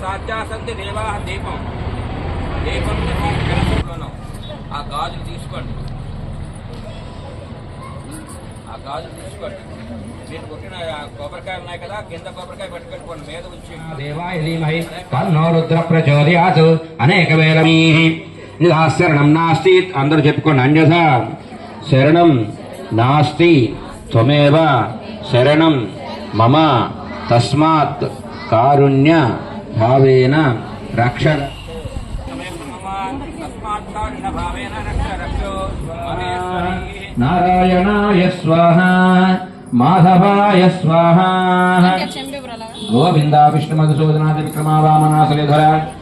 సాధ్యా సంతి దేవా దీపం దీపంతో తీసుకెళ్ళిపోతున్నాం ఆ గాజులు తీసుకోండి ఆ గాజులు తీసుకోండి మీరు కొట్టిన ఆ కొబ్బరికాయలు ఉన్నాయి కదా కింద కొబ్బరికాయ పెట్టుకెళ్ళిపోండి మీద ఉంచి దేవాయ ధీమహి తన్నో రుద్ర ప్రచోదయాత్ అనేక వేల నిధా శరణం నాస్తి అందరూ చెప్పుకోండి అన్యథ శరణం నాస్తి త్వమేవ శరణం మమ తస్మాత్ కారుణ్య భావేన రక్ష నారాయణాయ స్వాహ మాధవాయ స్వాహ. గోవింద విష్ణు మధుసూదనాది విక్రమా వామనాసలిధర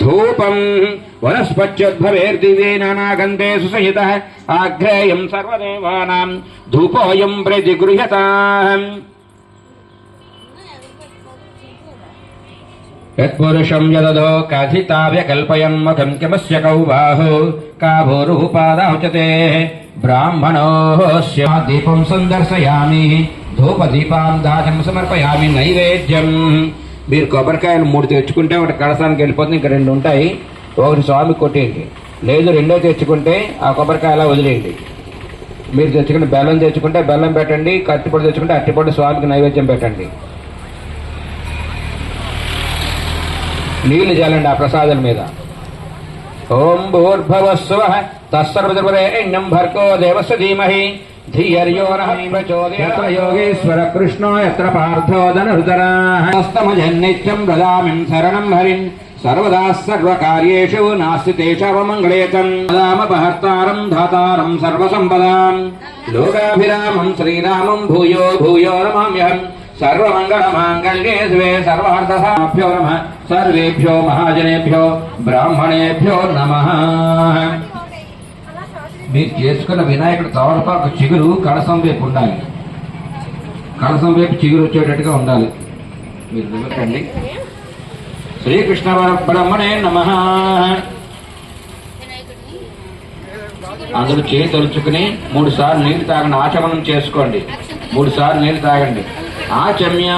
ధూపం వనస్పత్యుద్భవేర్దివే నానాగంధే సుసహిత ఆఘ్రేయం సర్వదేవానాం ధూపోయం ప్రతి గృహ్యత. యత్పురుషం యదదో కథితావ్య ముఖం కిమస్య కౌ బాహు కాబోరుపాదాచతే బ్రాహ్మణోస్య దీపం సందర్శయామి ధూపదీపాం దీపాం సమర్పయామి నైవేద్యం. మీరు కొబ్బరికాయలు మూడు తెచ్చుకుంటే ఒకటి కడసానికి వెళ్ళిపోతుంది ఇంకా రెండు ఉంటాయి. ఒకటి స్వామి కొట్టేయండి. లేదు రెండో తెచ్చుకుంటే ఆ కొబ్బరికాయ అలా వదిలేయండి. మీరు తెచ్చుకుంటే బెల్లం తెచ్చుకుంటే బెల్లం పెట్టండి కట్టిపొడి తెచ్చుకుంటే అట్టిపొడి స్వామికి నైవేద్యం పెట్టండి. నీళ్ళు చల్లండి ఆ ప్రసాదం మీద. ఓం భూర్భవస్వ తత్సర్వదేవరేణ్యం భర్గో దేవస్య ధీమహి. ధియర్యో నహోదయత్ర యోగేశ్వర కృష్ణో యత్ర పార్థో ధనుర్ధరాస్తమజన్నిత్యం దదామిం శరణం హరిం సర్వదా సర్వకార్యేషు నాస్తి తేషావమంగళేతం దామపహర్తారం ధాతారం సర్వసంపదాం. లోకాభిరామం శ్రీరామం భూయో భూయో నమామ్యహం సర్వమంగళమాంగళ్యే శివే సర్వార్థసాభ్యో నమ. సర్వేభ్యో మహాజనేభ్యో బ్రాహ్మణేభ్యో నమ. మీరు చేసుకున్న వినాయకుడు తవరపాకు చిగురు కలసం వైపు ఉండాలి. కలసం వైపు చిగురు వచ్చేటట్టుగా ఉండాలి. మీరు నిలకండి శ్రీకృష్ణ బ్రహ్మణే నమ. అందులో చేయి తలుచుకుని మూడు సార్లు నీళ్ళు తాగండి. ఆచమనం చేసుకోండి. మూడు సార్లు నీళ్ళు తాగండి. ఆచమ్య